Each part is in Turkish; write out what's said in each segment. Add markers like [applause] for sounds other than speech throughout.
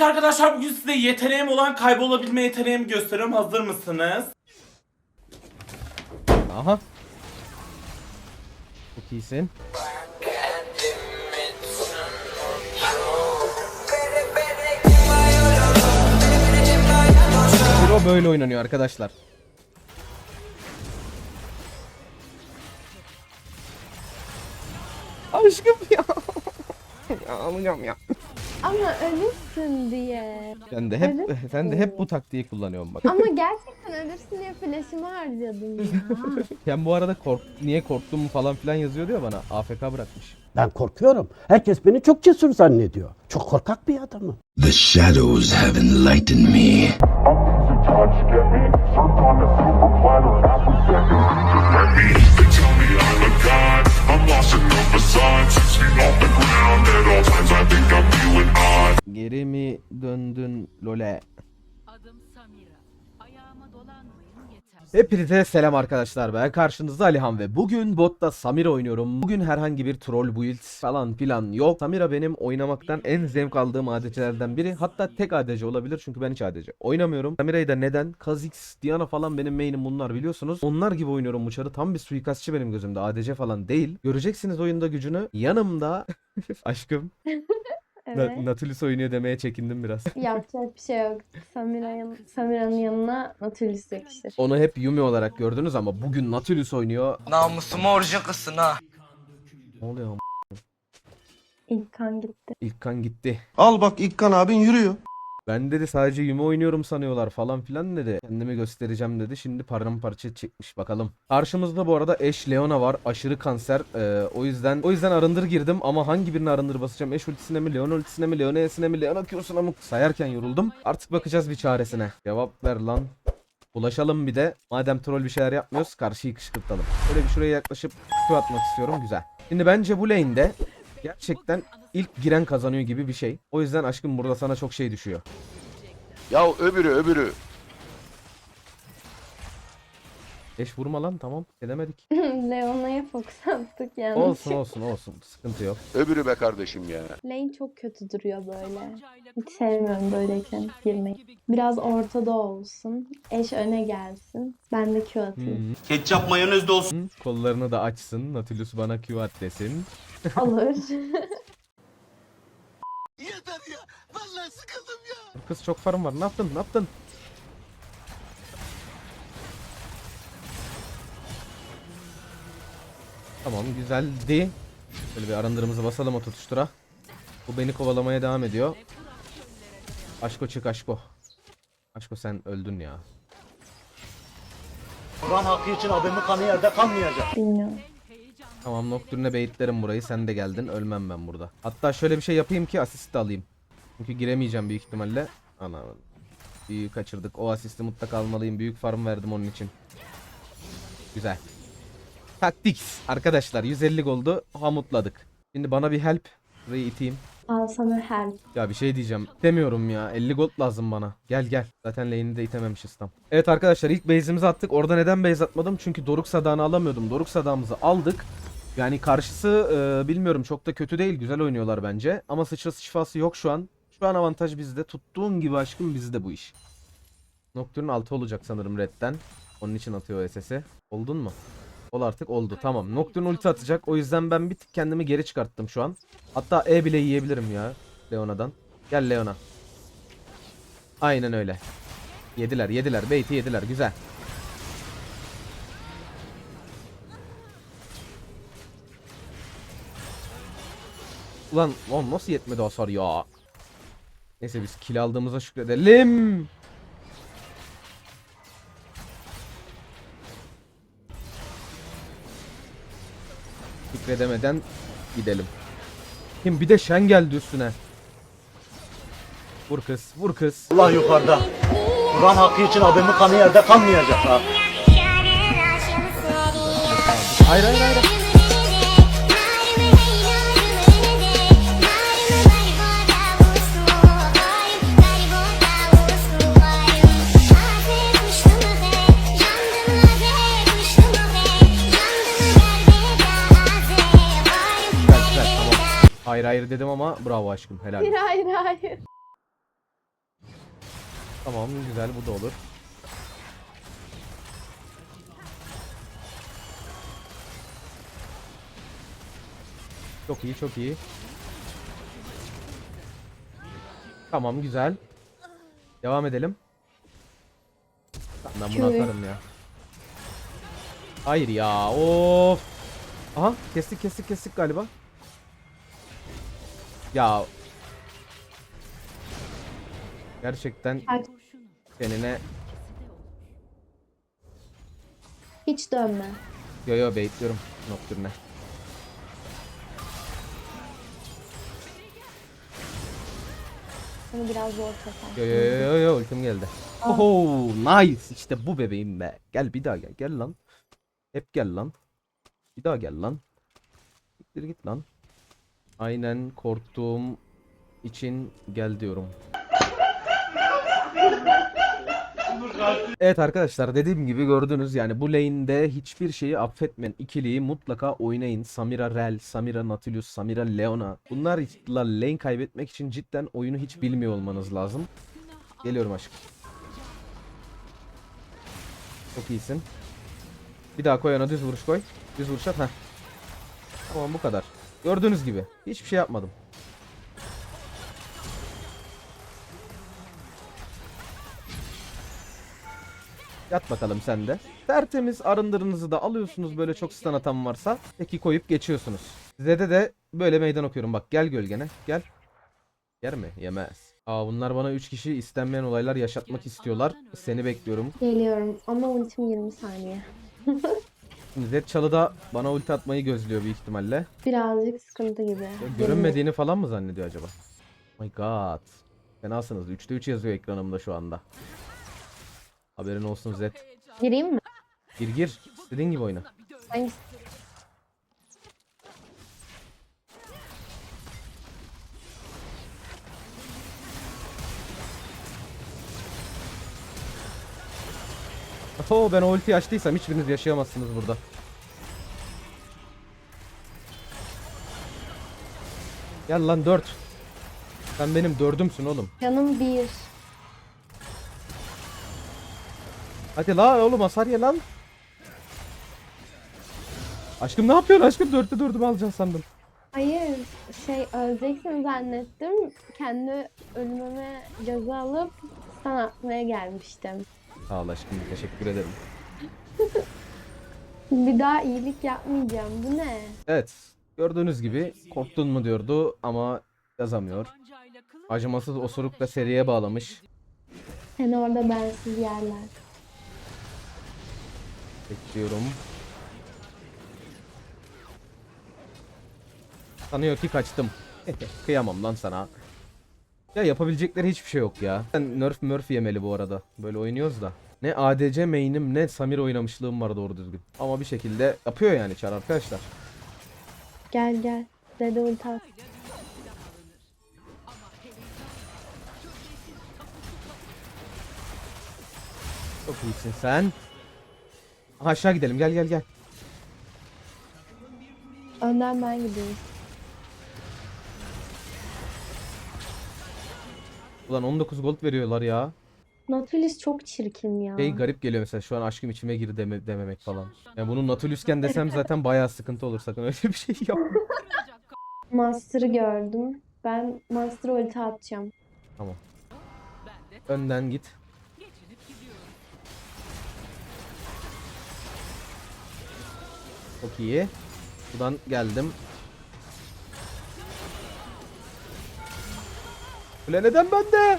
Evet arkadaşlar bugün size yeteneğim olan kaybolabilme yeteneğimi gösteriyorum. Hazır mısınız? Aha. Çok iyisin. Pro böyle oynanıyor arkadaşlar. Aşkım ya. [laughs] ya alacağım ya. Ama ölürsün diye. Ben de hep Evet. sen de hep bu taktiği kullanıyorum bak. Ama [laughs] gerçekten ölürsün diye flash'ımı harcadım ya. [laughs] Ben bu arada kork niye korktum falan filan yazıyor diyor bana. AFK bırakmış. Ben korkuyorum. Herkes beni çok cesur zannediyor. Çok korkak bir adamım. The shadows have enlightened me. get me. On a silver platter, half a second. They tell me Geri mi döndün lole? Hepinize selam arkadaşlar ben karşınızda Alihan ve bugün botta Samira oynuyorum. Bugün herhangi bir troll build falan filan yok. Samira benim oynamaktan en zevk aldığım ADC'lerden biri. Hatta tek ADC olabilir çünkü ben hiç ADC oynamıyorum. Samira'yı da neden? Kha'Zix, Diana falan benim main'im bunlar biliyorsunuz. Onlar gibi oynuyorum bu çarı. Tam bir suikastçı benim gözümde. ADC falan değil. Göreceksiniz oyunda gücünü. Yanımda [laughs] aşkım [laughs] Na- Evet. Nautilus oynuyor demeye çekindim biraz. [laughs] Yapacak bir şey yok. Samira'nın Samira'nın yanına Nautilus yakışır. Onu hep Yumi olarak gördünüz ama bugün Nautilus oynuyor. Namusuma orucu kızsın ha. Ne oluyor? am- İlk kan gitti. İlk kan gitti. Al bak İlkan abin yürüyor. Ben dedi sadece Yumi oynuyorum sanıyorlar falan filan dedi. Kendimi göstereceğim dedi. Şimdi paramparça çekmiş bakalım. Karşımızda bu arada Ash Leona var. Aşırı kanser. Ee, o yüzden o yüzden arındır girdim ama hangi birini arındır basacağım? Ash ultisine mi, Leona ultisine mi, Leona E'sine mi, Leona Q'suna mı sayarken yoruldum. Artık bakacağız bir çaresine. Cevap ver lan. Ulaşalım bir de. Madem troll bir şeyler yapmıyoruz karşıyı kışkırtalım. Şöyle bir şuraya yaklaşıp Q atmak istiyorum. Güzel. Şimdi bence bu lane'de gerçekten ilk giren kazanıyor gibi bir şey. O yüzden aşkım burada sana çok şey düşüyor. Ya öbürü öbürü. Eş vurma lan tamam. Edemedik. [laughs] Leona'ya fokus attık yani. Olsun olsun olsun. Sıkıntı yok. Öbürü be kardeşim ya. Lane çok kötü duruyor böyle. Hiç sevmiyorum böyleyken girmeyi. Biraz ortada olsun. Eş öne gelsin. Ben de Q atayım. Ketçap mayonez de olsun. Kollarını da açsın. Nautilus bana Q at desin. Olur. [laughs] Kız çok farm var. Ne yaptın? Ne yaptın? Tamam güzeldi. Şöyle bir arındırımızı basalım o tutuştura. Bu beni kovalamaya devam ediyor. Aşko çık Aşko. Aşko sen öldün ya. Kur'an hakkı için abimin kanı yerde kanmayacak. Bilmiyorum. Tamam Nocturne'e beyitlerim burayı. Sen de geldin. Ölmem ben burada. Hatta şöyle bir şey yapayım ki asist alayım. Çünkü giremeyeceğim büyük ihtimalle. Ana. Büyük kaçırdık. O asisti mutlaka almalıyım. Büyük farm verdim onun için. Güzel. Taktik. Arkadaşlar 150 goldu. Hamutladık. Şimdi bana bir help. Burayı iteyim. Al sana help. Ya bir şey diyeceğim. Demiyorum ya. 50 gold lazım bana. Gel gel. Zaten lane'i de itememişiz tam. Evet arkadaşlar ilk base'imizi attık. Orada neden base atmadım? Çünkü Doruk Sadağı'nı alamıyordum. Doruk Sadağımızı aldık. Yani karşısı e, bilmiyorum çok da kötü değil. Güzel oynuyorlar bence. Ama sıçrası şifası yok şu an. Şu an avantaj bizde. Tuttuğun gibi aşkım bizde bu iş. Nocturne 6 olacak sanırım redden. Onun için atıyor SS'i. Oldun mu? Ol artık oldu. Tamam. Nocturne ulti atacak. O yüzden ben bir tık kendimi geri çıkarttım şu an. Hatta E bile yiyebilirim ya. Leona'dan. Gel Leona. Aynen öyle. Yediler yediler. Bait'i yediler. Güzel. Ulan lan nasıl yetmedi hasar ya. Neyse biz kill aldığımıza şükredelim. Şükredemeden gidelim. Kim bir de Şen geldi üstüne. Vur kız, vur kız. Allah yukarıda. Kur'an hakkı için abimin kanı yerde kanmayacak ha. Hayır hayır hayır. Hayır hayır dedim ama bravo aşkım helal. Hayır hayır hayır. Tamam güzel bu da olur. Çok iyi çok iyi. Tamam güzel. Devam edelim. Ben bunu Köy. atarım ya. Hayır ya of. Aha kestik kestik kestik galiba. Ya. Gerçekten Bak, seninle hiç dönme. yo yo bekliyorum Nocturne. Bunu biraz zor. Yo yo yo yo yo ultim geldi. Oho nice işte bu bebeğim be. Gel bir daha gel gel lan. Hep gel lan. Bir daha gel lan. Gittir git lan. Aynen korktuğum için gel diyorum. Evet arkadaşlar dediğim gibi gördünüz yani bu lane'de hiçbir şeyi affetmeyen ikiliyi mutlaka oynayın. Samira Rel, Samira Nautilus, Samira Leona. Bunlarla lane kaybetmek için cidden oyunu hiç bilmiyor olmanız lazım. Geliyorum aşkım. Çok iyisin. Bir daha koy ona düz vuruş koy. Düz vuruş at. Heh. Tamam bu kadar. Gördüğünüz gibi. Hiçbir şey yapmadım. Yat bakalım sen de. Tertemiz arındırınızı da alıyorsunuz böyle çok stun atan varsa. Peki koyup geçiyorsunuz. Zede de böyle meydan okuyorum. Bak gel gölgene. Gel. Yer mi? Yemez. Aa bunlar bana 3 kişi istenmeyen olaylar yaşatmak istiyorlar. Seni bekliyorum. Geliyorum ama ultim 20 saniye. [laughs] Şimdi Zed çalıda bana ulti atmayı gözlüyor büyük ihtimalle. Birazcık sıkıntı gibi. Ya görünmediğini falan mı zannediyor acaba? Oh my god. Fenasınız. 3'te 3 yazıyor ekranımda şu anda. Haberin olsun Zed. Gireyim mi? Gir gir. İstediğin gibi oyna. Hangisi? Oo ben o ultiyi açtıysam hiçbiriniz yaşayamazsınız burada. Gel lan 4. Sen benim dördümsün oğlum. Canım bir. Hadi la oğlum hasar ye lan. Aşkım ne yapıyorsun aşkım? Dörtte dördümü alacaksın sandım. Hayır, şey öleceksin zannettim. Kendi ölümüme göze alıp sana atmaya gelmiştim. Sağ ol aşkım teşekkür ederim. [laughs] Bir daha iyilik yapmayacağım. Bu ne? Evet gördüğünüz gibi korktun mu diyordu ama yazamıyor. Acımasız osuruk da seriye bağlamış. Seni orada bensiz yerler. Bekliyorum. Sanıyor ki kaçtım. [laughs] Kıyamam lan sana. Ya yapabilecekleri hiçbir şey yok ya. Ben Nerf Murphy yemeli bu arada. Böyle oynuyoruz da. Ne ADC main'im ne Samir oynamışlığım var doğru düzgün. Ama bir şekilde yapıyor yani Çar arkadaşlar. Gel gel. Dede ulti at. Çok iyisin sen. Aha, Aşağı gidelim gel gel gel. Önden ben gidiyorum. Ulan 19 gold veriyorlar ya. Nautilus çok çirkin ya. Şey garip geliyor mesela şu an aşkım içime girdi deme- dememek falan. Yani bunu Natulus'ken desem zaten bayağı sıkıntı olur sakın öyle bir şey yapma. [laughs] Master'ı gördüm. Ben Master ulti atacağım. Tamam. Önden git. Çok iyi. Buradan geldim. Kule neden bende?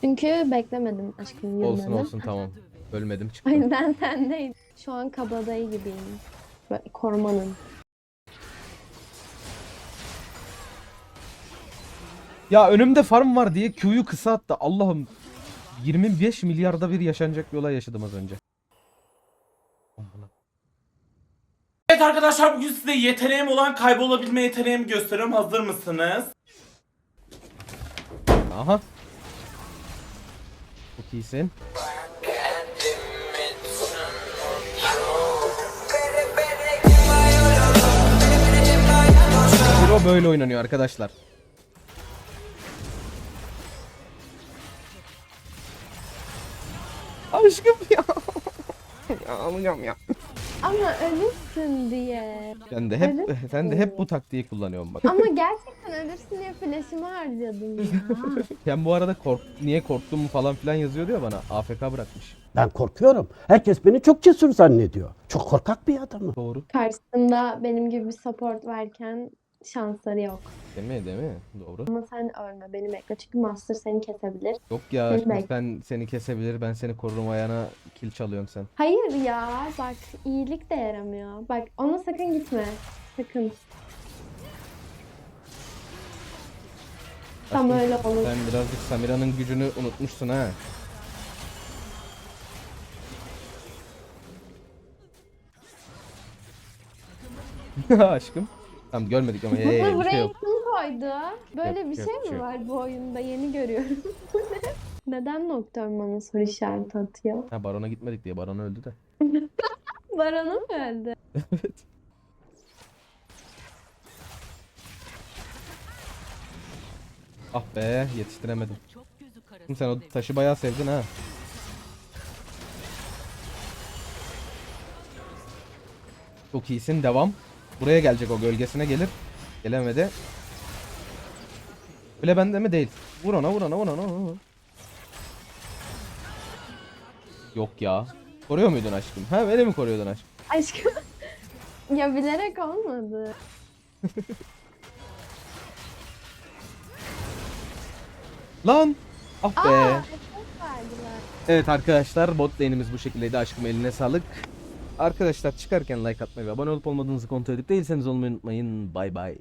Çünkü beklemedim aşkım yılmanı. Olsun olsun tamam. Ölmedim çıktım. yüzden sendeyim. Şu an kabadayı gibiyim. Böyle korumanın. Ya önümde farm var diye Q'yu kısa attı. Allah'ım. 25 milyarda bir yaşanacak bir olay yaşadım az önce. Evet arkadaşlar bugün size yeteneğim olan kaybolabilme yeteneğimi gösteriyorum. Hazır mısınız? Aha. Çok iyisin. Pro böyle oynanıyor arkadaşlar. Aşkım ya. [laughs] ya alacağım ya. Ama ölürsün diye. Sen de hep Öyle sen de hep bu taktiği kullanıyorsun bak. Ama [laughs] gerçekten ölürsün diye flash'ımı harcadım ya. [laughs] Sen bu arada kork niye korktum falan filan yazıyor diyor bana. AFK bırakmış. Ben korkuyorum. Herkes beni çok cesur zannediyor. Çok korkak bir adamım. Doğru. Karşısında benim gibi bir support varken şansları yok. Değil mi? Değil mi? Doğru. Ama sen ölme beni bekle çünkü Master seni kesebilir. Yok ya Seni şimdi bek- sen seni kesebilir ben seni korurum ayağına kill çalıyorsun sen. Hayır ya bak iyilik de yaramıyor. Bak ona sakın gitme. Sakın. Tam Aşkım, öyle olur. Sen birazcık Samira'nın gücünü unutmuşsun ha. [laughs] Aşkım. Tamam görmedik ama ye, Bunu bir şey buraya yok. Koydu? Böyle Yok, bir şey mi şey var bu oyunda? Yeni görüyorum. Bu [laughs] ne? Neden Nocturne bana soru işareti atıyor? Ha Baron'a gitmedik diye Baron öldü de. [laughs] Baran'a mı öldü? [laughs] evet. Ah be yetiştiremedim. Çok gözü karası. Oğlum Sen o taşı bayağı sevdin ha. Çok iyisin devam. Buraya gelecek o gölgesine gelir. Gelemedi. Bile bende mi değil. Vur ona vur ona vur ona. vur. Yok ya. Koruyor muydun aşkım? Ha beni mi koruyordun aşkım? Aşkım. ya bilerek olmadı. Lan! Ah be. Aa. Evet arkadaşlar bot lane'imiz bu şekildeydi. Aşkım eline sağlık. Arkadaşlar çıkarken like atmayı ve abone olup olmadığınızı kontrol edip değilseniz olmayı unutmayın. Bay bay.